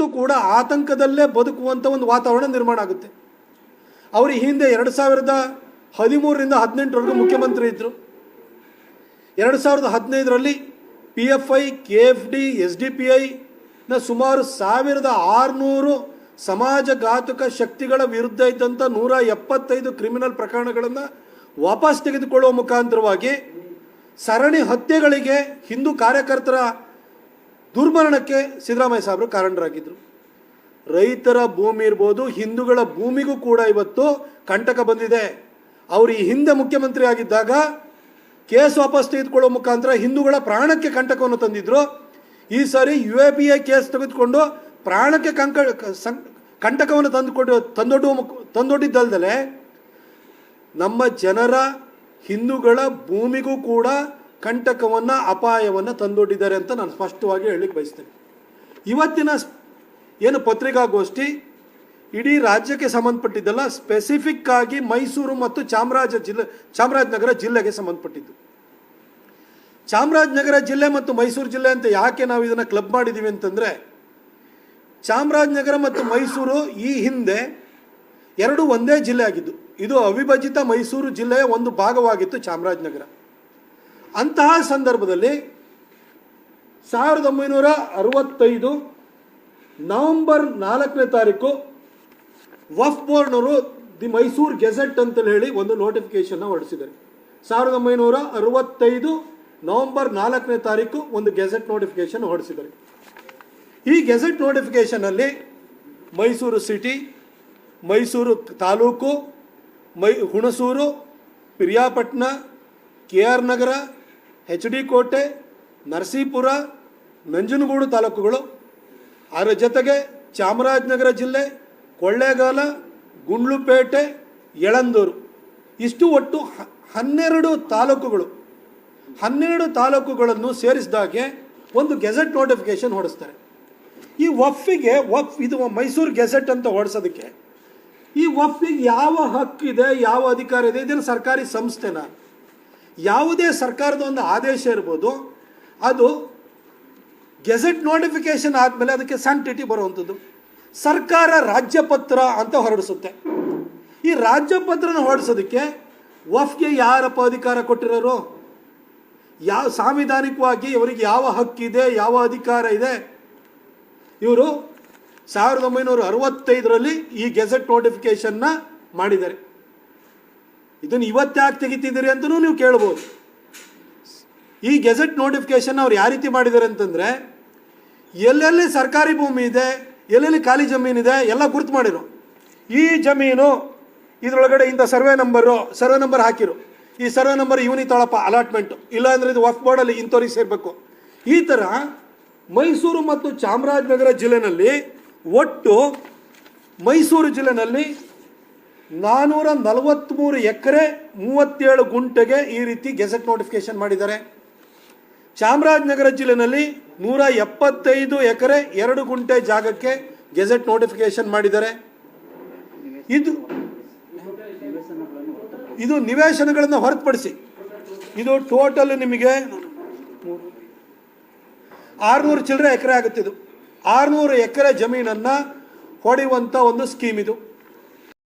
ಯಾವತ್ತೂ ಕೂಡ ಆತಂಕದಲ್ಲೇ ಬದುಕುವಂಥ ಒಂದು ವಾತಾವರಣ ನಿರ್ಮಾಣ ಆಗುತ್ತೆ. ಅವರು ಹಿಂದೆ ಎರಡು ಸಾವಿರದ ಹದಿಮೂರರಿಂದ ಹದಿನೆಂಟರವರೆಗೂ ಮುಖ್ಯಮಂತ್ರಿ ಇದ್ದರು ಎರಡು ಸಾವಿರದ ಹದಿನೈದರಲ್ಲಿ P F I K F D S D P ಐನ ಸುಮಾರು ಸಾವಿರದ ಆರುನೂರು ಸಮಾಜಘಾತುಕ ಶಕ್ತಿಗಳ ವಿರುದ್ಧ ಇದ್ದಂಥ ನೂರ ಎಪ್ಪತ್ತೈದು ಕ್ರಿಮಿನಲ್ ಪ್ರಕರಣಗಳನ್ನು ವಾಪಸ್ ತೆಗೆದುಕೊಳ್ಳುವ ಮುಖಾಂತರವಾಗಿ ಸರಣಿ ಹತ್ಯೆಗಳಿಗೆ ಹಿಂದೂ ಕಾರ್ಯಕರ್ತರ ದುರ್ಮರಣಕ್ಕೆ ಸಿದ್ದರಾಮಯ್ಯ ಸಾಹೇಬರು ಕಾರಣರಾಗಿದ್ದರು ರೈತರ ಭೂಮಿ ಇರ್ಬೋದು, ಹಿಂದೂಗಳ ಭೂಮಿಗೂ ಕೂಡ ಇವತ್ತು ಕಂಟಕ ಬಂದಿದೆ. ಅವರು ಈ ಹಿಂದೆ ಮುಖ್ಯಮಂತ್ರಿ ಆಗಿದ್ದಾಗ ಕೇಸ್ ವಾಪಸ್ ತೆಗೆದುಕೊಳ್ಳೋ ಮುಖಾಂತರ ಹಿಂದೂಗಳ ಪ್ರಾಣಕ್ಕೆ ಕಂಟಕವನ್ನು ತಂದಿದ್ರು. ಈ ಸಾರಿ U A P A case ತೆಗೆದುಕೊಂಡು ಪ್ರಾಣಕ್ಕೆ ಕಂಕ ಕಂಟಕವನ್ನು ತಂದುಕೊಂಡು ತಂದೊಡ್ಡುವ ಮುಖ ನಮ್ಮ ಜನರ ಹಿಂದೂಗಳ ಭೂಮಿಗೂ ಕೂಡ ಕಂಟಕವನ್ನು ಅಪಾಯವನ್ನು ತಂದೊಡ್ಡಿದ್ದಾರೆ ಅಂತ ನಾನು ಸ್ಪಷ್ಟವಾಗಿ ಹೇಳಲಿಕ್ಕೆ ಬಯಸ್ತೇನೆ. ಇವತ್ತಿನ ಏನು ಪತ್ರಿಕಾಗೋಷ್ಠಿ ಇಡೀ ರಾಜ್ಯಕ್ಕೆ ಸಂಬಂಧಪಟ್ಟಿದ್ದಲ್ಲ ಸ್ಪೆಸಿಫಿಕ್ ಆಗಿ ಮೈಸೂರು ಮತ್ತು ಚಾಮರಾಜ ಜಿಲ್ಲೆ, ಚಾಮರಾಜನಗರ ಜಿಲ್ಲೆಗೆ ಸಂಬಂಧಪಟ್ಟಿದ್ದು. ಚಾಮರಾಜನಗರ ಜಿಲ್ಲೆ ಮತ್ತು ಮೈಸೂರು ಜಿಲ್ಲೆ ಅಂತ ಯಾಕೆ ನಾವು ಇದನ್ನು ಕ್ಲಬ್ ಮಾಡಿದ್ದೀವಿ ಅಂತಂದರೆ, ಚಾಮರಾಜನಗರ ಮತ್ತು ಮೈಸೂರು ಈ ಹಿಂದೆ ಎರಡು ಒಂದೇ ಜಿಲ್ಲೆ ಆಗಿದ್ದು. ಇದು ಅವಿಭಜಿತ ಮೈಸೂರು ಜಿಲ್ಲೆಯ ಒಂದು ಭಾಗವಾಗಿತ್ತು ಚಾಮರಾಜನಗರ. ಅಂತಹ ಸಂದರ್ಭದಲ್ಲಿ ಸಾವಿರದ ಒಂಬೈನೂರ ಅರವತ್ತೈದು ನವಂಬರ್ ನಾಲ್ಕನೇ ತಾರೀಕು ವಫ್ ಬೋರ್ಡ್ನವರು ದಿ ಮೈಸೂರು ಗೆಜೆಟ್ ಅಂತ ಹೇಳಿ ಒಂದು ನೋಟಿಫಿಕೇಶನ್ನ ಹೊರಡಿಸಿದ್ದಾರೆ. ಸಾವಿರದ ಒಂಬೈನೂರ ಅರವತ್ತೈದು ನವಂಬರ್ ನಾಲ್ಕನೇ ತಾರೀಕು ಒಂದು ಗೆಜೆಟ್ ನೋಟಿಫಿಕೇಶನ್ ಹೊರಡಿಸಿದ್ದಾರೆ. ಈ ಗೆಜೆಟ್ ನೋಟಿಫಿಕೇಶನಲ್ಲಿ ಮೈಸೂರು ಸಿಟಿ, ಮೈಸೂರು ತಾಲೂಕು, ಮೈ Hunsur, Periyapatna, K R Nagar H D Kote, Narasipura, Nanjangud ತಾಲೂಕುಗಳು. ಅದರ ಜೊತೆಗೆ ಚಾಮರಾಜನಗರ ಜಿಲ್ಲೆ, ಕೊಳ್ಳೇಗಾಲ, ಗುಂಡ್ಲುಪೇಟೆ, ಯಳಂದೂರು. ಇಷ್ಟು ಒಟ್ಟು ಹನ್ನೆರಡು ತಾಲೂಕುಗಳು. ಹನ್ನೆರಡು ತಾಲೂಕುಗಳನ್ನು ಸೇರಿಸಿದಾಗೆ ಒಂದು ಗೆಜೆಟ್ ನೋಟಿಫಿಕೇಶನ್ ಹೊಡಿಸ್ತಾರೆ ಈ ವಫ್ಫಿಗೆ ವಫ್ ಇದು ಮೈಸೂರು ಗೆಜೆಟ್ ಅಂತ ಹೊಡಿಸೋದಕ್ಕೆ ಈ ವಫ್ಫಿಗೆ ಯಾವ ಹಕ್ಕಿದೆ ಯಾವ ಅಧಿಕಾರ ಇದೆ ಇದನ್ನು ಸರ್ಕಾರಿ ಸಂಸ್ಥೆನ? ಯಾವುದೇ ಸರ್ಕಾರದ ಒಂದು ಆದೇಶ ಇರ್ಬೋದು, ಅದು ಗೆಜೆಟ್ ನೋಟಿಫಿಕೇಶನ್ ಆದಮೇಲೆ ಅದಕ್ಕೆ ಸ್ಯಾಂಟಿಟಿ ಬರುವಂಥದ್ದು. ಸರ್ಕಾರ ರಾಜ್ಯಪತ್ರ ಅಂತ ಹೊರಡಿಸುತ್ತೆ. ಈ ರಾಜ್ಯಪತ್ರನ ಹೊರಡಿಸೋದಕ್ಕೆ ವಫ್ಗೆ ಯಾರಪ್ಪ ಅಧಿಕಾರ ಕೊಟ್ಟಿರೋರು? ಯಾವ ಸಾಂವಿಧಾನಿಕವಾಗಿ ಇವರಿಗೆ ಯಾವ ಹಕ್ಕಿದೆ ಯಾವ ಅಧಿಕಾರ ಇದೆ? ಇವರು ಸಾವಿರದ ಒಂಬೈನೂರ ಅರವತ್ತೈದರಲ್ಲಿ ಈ ಗೆಜೆಟ್ ನೋಟಿಫಿಕೇಶನ್ನ ಮಾಡಿದ್ದಾರೆ. ಇದನ್ನು ಇವತ್ತ್ಯಾಕೆ ತೆಗಿತಿದ್ದೀರಿ ಅಂತಲೂ ನೀವು ಕೇಳ್ಬೋದು. ಈ ಗೆಜೆಟ್ ನೋಟಿಫಿಕೇಶನ್ ಅವ್ರು ಯಾವ ರೀತಿ ಮಾಡಿದ್ದಾರೆ ಅಂತಂದರೆ, ಎಲ್ಲೆಲ್ಲಿ ಸರ್ಕಾರಿ ಭೂಮಿ ಇದೆ, ಎಲ್ಲೆಲ್ಲಿ ಖಾಲಿ ಜಮೀನಿದೆ ಎಲ್ಲ ಗುರುತು ಮಾಡಿರು. ಈ ಜಮೀನು ಇದರೊಳಗಡೆ ಇಂಥ ಸರ್ವೆ ನಂಬರು, ಸರ್ವೆ ನಂಬರ್ ಹಾಕಿರು. ಈ ಸರ್ವೆ ನಂಬರ್ ಇವನಿ ತೊಳಪ್ಪ ಅಲಾಟ್ಮೆಂಟು. ಇಲ್ಲಾಂದ್ರೆ ಇದು ವಫ್ ಬೋರ್ಡಲ್ಲಿ ಇಂಥವ್ರಿಗೆ ಸೇರಬೇಕು. ಈ ಥರ ಮೈಸೂರು ಮತ್ತು ಚಾಮರಾಜನಗರ ಜಿಲ್ಲೆನಲ್ಲಿ ಒಟ್ಟು ಮೈಸೂರು ಜಿಲ್ಲೆನಲ್ಲಿ ನಾನ್ನೂರ ನಲವತ್ತ್ಮೂರು ಎಕರೆ ಮೂವತ್ತೇಳು ಗುಂಟೆಗೆ ಈ ರೀತಿ ಗೆಜೆಟ್ ನೋಟಿಫಿಕೇಶನ್ ಮಾಡಿದ್ದಾರೆ. ಚಾಮರಾಜನಗರ ಜಿಲ್ಲೆಯಲ್ಲಿ ನೂರ ಎಪ್ಪತ್ತೈದು ಎಕರೆ ಎರಡು ಗುಂಟೆ ಜಾಗಕ್ಕೆ ಗೆಜೆಟ್ ನೋಟಿಫಿಕೇಶನ್ ಮಾಡಿದ್ದಾರೆ. ಇದು ಇದು ನಿವೇಶನಗಳನ್ನು ಹೊರತುಪಡಿಸಿ ಇದು ಟೋಟಲ್ ನಿಮಗೆ ಆರುನೂರು ಚಿಲ್ಲರೆ ಎಕರೆ ಆಗುತ್ತಿದ್ದು ಆರುನೂರು ಎಕರೆ ಜಮೀನನ್ನು ಹೊಡೆಯುವಂಥ ಒಂದು ಸ್ಕೀಮ್ ಇದು.